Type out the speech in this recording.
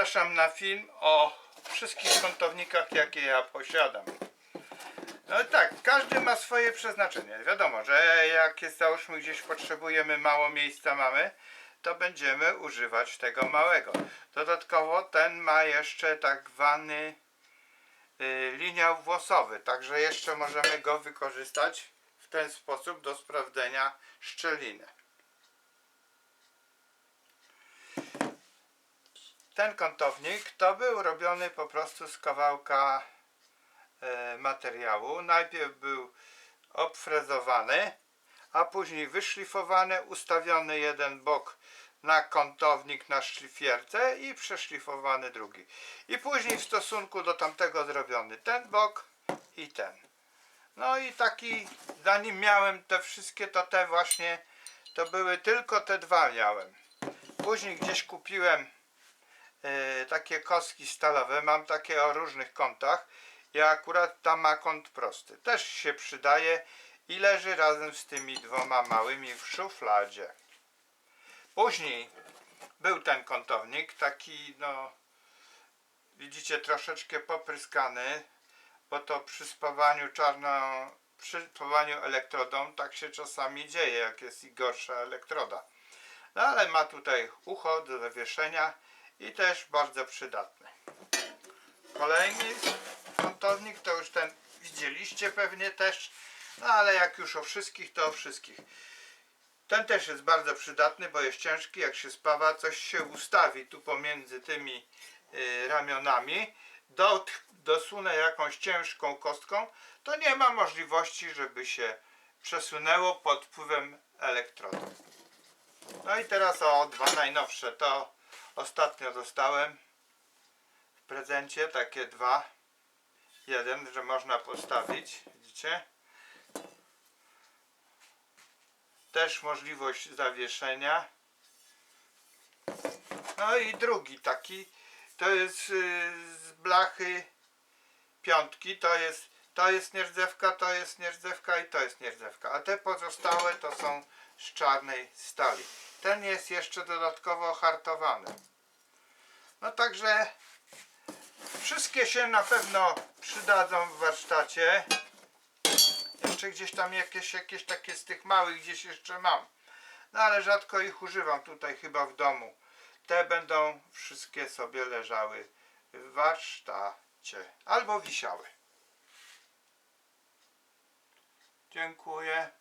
Zapraszam na film o wszystkich kątownikach, jakie ja posiadam. No tak, każdy ma swoje przeznaczenie. Wiadomo, że jak jest załóżmy gdzieś potrzebujemy mało miejsca mamy, to będziemy używać tego małego. Dodatkowo ten ma jeszcze tak zwany y, liniał włosowy, także jeszcze możemy go wykorzystać w ten sposób do sprawdzenia szczeliny. Ten kątownik to był robiony po prostu z kawałka e, materiału. Najpierw był obfrezowany, a później wyszlifowany, ustawiony jeden bok na kątownik na szlifierce i przeszlifowany drugi. I później w stosunku do tamtego zrobiony ten bok i ten. No i taki, zanim miałem te wszystkie, to te właśnie, to były tylko te dwa miałem. Później gdzieś kupiłem takie kostki stalowe, mam takie o różnych kątach i akurat tam ma kąt prosty. Też się przydaje i leży razem z tymi dwoma małymi w szufladzie. Później był ten kątownik, taki no widzicie troszeczkę popryskany, bo to przy spawaniu czarno, przy spawaniu elektrodą tak się czasami dzieje, jak jest i gorsza elektroda. No ale ma tutaj ucho do zawieszenia i też bardzo przydatny. Kolejny kątownik to już ten widzieliście pewnie też, no ale jak już o wszystkich, to o wszystkich. Ten też jest bardzo przydatny, bo jest ciężki, jak się spawa, coś się ustawi tu pomiędzy tymi y, ramionami, do, dosunę jakąś ciężką kostką, to nie ma możliwości, żeby się przesunęło pod wpływem elektrodu. No i teraz o dwa najnowsze, to ostatnio dostałem w prezencie takie dwa. Jeden, że można postawić, widzicie? Też możliwość zawieszenia. No i drugi taki, to jest y, z blachy piątki, to jest, to jest nierdzewka, to jest nierdzewka i to jest nierdzewka. A te pozostałe to są z czarnej stali. Ten jest jeszcze dodatkowo hartowany. No także wszystkie się na pewno przydadzą w warsztacie. Jeszcze gdzieś tam jakieś, jakieś takie z tych małych gdzieś jeszcze mam. No ale rzadko ich używam tutaj chyba w domu. Te będą wszystkie sobie leżały w warsztacie albo wisiały. 健康耶。